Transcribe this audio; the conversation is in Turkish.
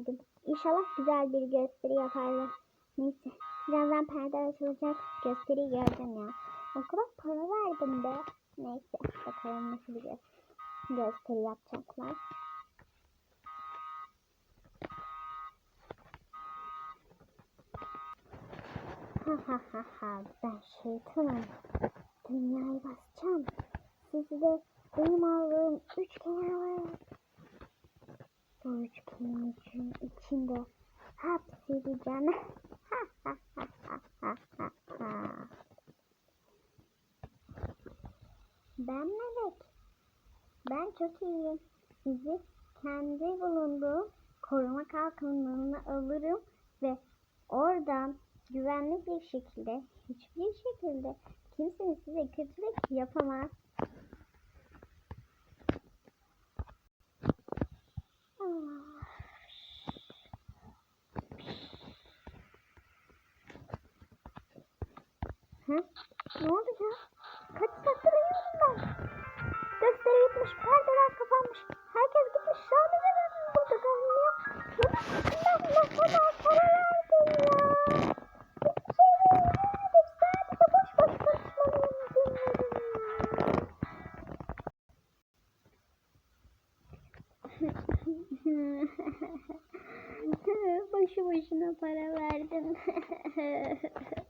verdim. İnşallah güzel bir gösteri yaparlar. Neyse. Birazdan perde açılacak. Gösteriyi göreceğim ya. O kadar para verdim be. Neyse. Bakalım nasıl bir gö- gösteri yapacaklar. Ha ha ha ha. Ben şeytanım. Dünyayı basacağım. Sizi de benim aldığım üçgene var. Bu üçgenin için, içinde hapsedeceğim. Ha ha ha ha ha ha ha. Ben Melek. Ben çok iyiyim. Sizi kendi bulunduğum koruma kalkanlarına alırım ve oradan güvenli bir şekilde, hiçbir şekilde kimsenin size kötülük yapamaz. Hı? Ne oldu ya? Kaç saattir uyuyorum ben. Gösteri bitmiş, perdeler kapanmış. Herkes gitmiş. Sadece ben burada kalmıyor. Ben ne kadar para verdim ya. Hiçbir şey vermedim. Sadece boş boş konuşmalarını dinledim ya. Boşu boşuna para verdim.